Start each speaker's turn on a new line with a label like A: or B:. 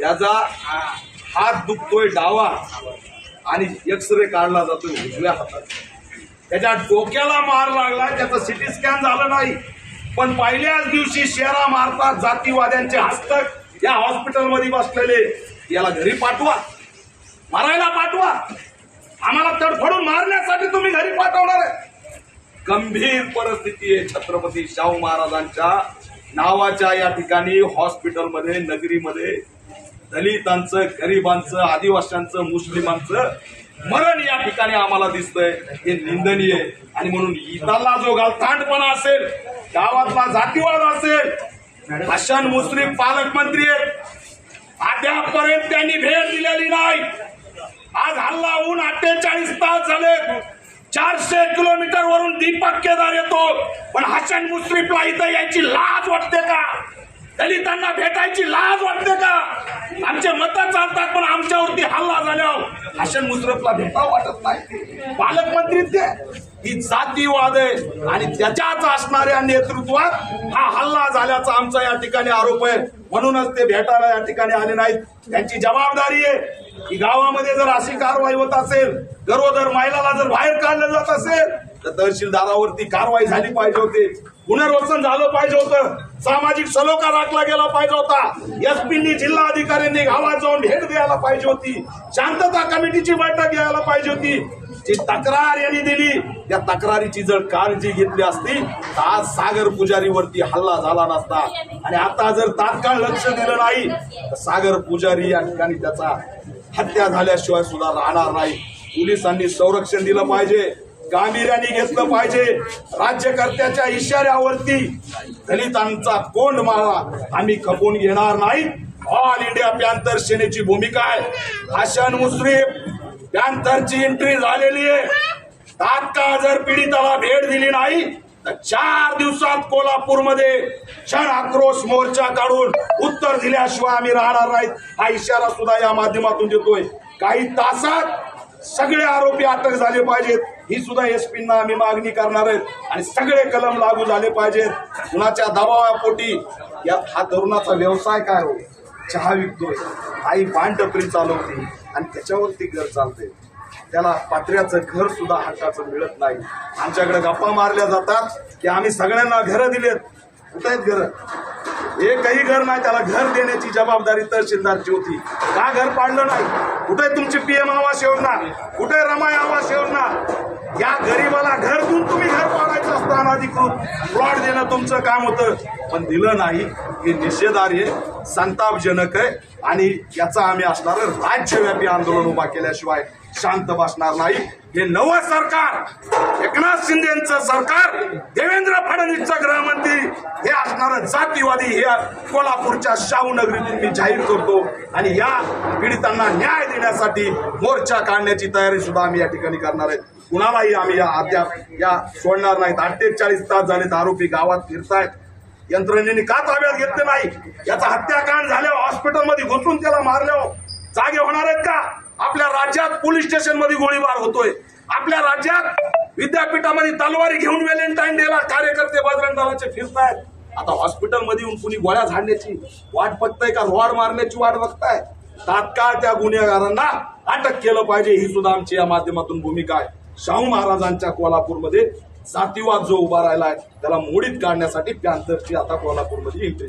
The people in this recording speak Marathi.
A: त्याचा हात दुखतोय डावा आणि एक्सरे काढला जातोय उजव्या हातात. त्याच्या डोक्याला मार लागला त्याचं सिटी स्कॅन झालं नाही. पण पहिल्याच दिवशी शेरा मारतात जातीवाद्यांचे हस्तक. या हॉस्पिटलमध्ये बसलेले याला घरी पाठवा. मारायला पाठवा. आम्हाला तडफडून मारण्यासाठी तुम्ही घरी पाठवणार आहे. गंभीर परिस्थिती आहे छत्रपती शाहू महाराजांच्या नावाच्या या ठिकाणी हॉस्पिटलमध्ये नगरीमध्ये दलितांचं गरिबांचं आदिवासींचं मुस्लिमांचं मरण या ठिकाणी आम्हाला दिसतंय. हे निंदनीय आणि म्हणून इथला जो गालतांडपणा असेल गावातला जातीवाद असेल हसन मुस्लिम पालकमंत्री आहेत. अद्यापर्यंत त्यांनी भेट दिलेली नाही. आज हल्ला होऊन अठ्ठेचाळीस तास झाले. चारशे किलोमीटर वरून दीपक केदार येतो. पण हसन मुश्रीफला इथं यायची लाज वाटते का? दलितांना भेटायची लाज वाटते आमचे मत चालतात पण आमच्यावरती हल्ला झाल्यावर हसन मुश्रफला भेटावं वाटत नाही. पालकमंत्री ते ही जातीवाद आहे आणि त्याच्याच असणाऱ्या नेतृत्वात हा हल्ला झाल्याचा आमचा या ठिकाणी आरोप आहे. म्हणूनच ते भेटायला या ठिकाणी आले नाहीत. त्यांची जबाबदारी आहे की गावामध्ये जर अशी कारवाई होत असेल गरोदर महिलाला जर बाहेर काढलं जात असेल तर तहसीलदारावरती कारवाई झाली पाहिजे होती. पुनर्वसन झालं पाहिजे होतं. सामाजिक सलोखा राखला गेला पाहिजे होता. एसपींनी जिल्हा अधिकाऱ्यांनी गावात जाऊन भेट द्यायला पाहिजे होती. शांतता कमिटीची बैठक घ्यायला पाहिजे होती. जी तक्रार यांनी दिली त्या तक्रारीची जर काळजी घेतली असती तर आज सागर पुजारीवरती हल्ला झाला नसता. आणि आता जर तात्काळ लक्ष दिलं नाही तर सागर पुजारी या ठिकाणी त्याचा हत्या झाल्याशिवाय सुद्धा राहणार नाही. पोलिसांनी संरक्षण दिलं पाहिजे. गांभीर्याने घेतलं पाहिजे. राज्यकर्त्याच्या इशाऱ्यावरती दलितांचा कोंड माळा आम्ही खपवून घेणार नाही. ऑल इंडिया पॅन्थर सेनेची भूमिका आहे. हसन मुश्रीफ पॅन्थरची एंट्री झालेली आहे. तात्काळ जर पीडिताला भेट दिली नाही तर चार दिवसात कोल्हापूरमध्ये क्षण आक्रोश मोर्चा काढून उत्तर दिल्याशिवाय आम्ही राहणार नाहीत. हा इशारा सुद्धा या माध्यमातून देतोय. काही तासात सगळे आरोपी अटक झाले पाहिजेत. ही सुद्धा एसपींना आम्ही मागणी करणार आहेत. आणि सगळे कलम लागू झाले पाहिजेत. कुणाच्या दबावापोटी या हा तरुणाचा व्यवसाय काय हो? चहा विकतोय. आई पान टपरी चालवते आणि त्याच्यावरती घर चालते त्याला पात्र्याचं घर सुद्धा हक्काचं मिळत नाही. आमच्याकडे गप्पा मारल्या जातात की आम्ही सगळ्यांना घरं दिलेत. कुठे आहेत घरं? एकही घर नाही त्याला घर देण्याची जबाबदारी तहसीलदारची होती का घर पाडलं नाही? कुठे तुमची पीएम आवास योजना कुठे रमाय आवास योजना या गरीबाला घर तुम्ही घर पाडायचं असतं अनाधिकृत. प्लॉट देणं तुमचं काम होतं पण दिलं नाही. हे निषेधार्ह संतापजनक आहे आणि याचा आम्ही असणार राज्यव्यापी आंदोलन उभा केल्याशिवाय शांत बसणार नाही. हे नवं सरकार एकनाथ शिंदेचं सरकार देवेंद्र फडणवीसचं गृहमंत्री हे असणारं जातीवादी हे कोल्हापूरच्या शाहू नगरीतून मी जाहीर करतो आणि या पीडितांना न्याय देण्यासाठी मोर्चा काढण्याची तयारी सुद्धा आम्ही या ठिकाणी करणार आहे. कुणालाही आम्ही या अद्याप या सोडणार नाहीत. अठ्ठेचाळीस तास झालेत आरोपी गावात फिरतायत. यंत्रणेने का ताब्यात घेतले नाही? याचा हत्याकांड झाल्यावर हॉस्पिटलमध्ये घुसून त्याला मारल्यावर जागे होणार आहेत का? आपल्या राज्यात पोलीस स्टेशनमध्ये गोळीबार होतोय. आपल्या राज्यात विद्यापीठामध्ये तलवारी घेऊन व्हॅलेंटाईन डेला कार्यकर्ते बजरंग दलाचे फिरतायत. आता हॉस्पिटलमध्ये येऊन कुणी गोळ्या झाडण्याची वाट बघताय का? रोड मारण्याची वाट बघताय? तात्काळ त्या गुन्हेगारांना अटक केलं पाहिजे. ही सुद्धा आमची या माध्यमातून भूमिका आहे. शाहू महाराजांच्या कोल्हापूरमध्ये जातीवाद जो उभा राहिला आहे त्याला मोडीत काढण्यासाठी पॅन्थरची आता कोल्हापूरमध्ये एंट्री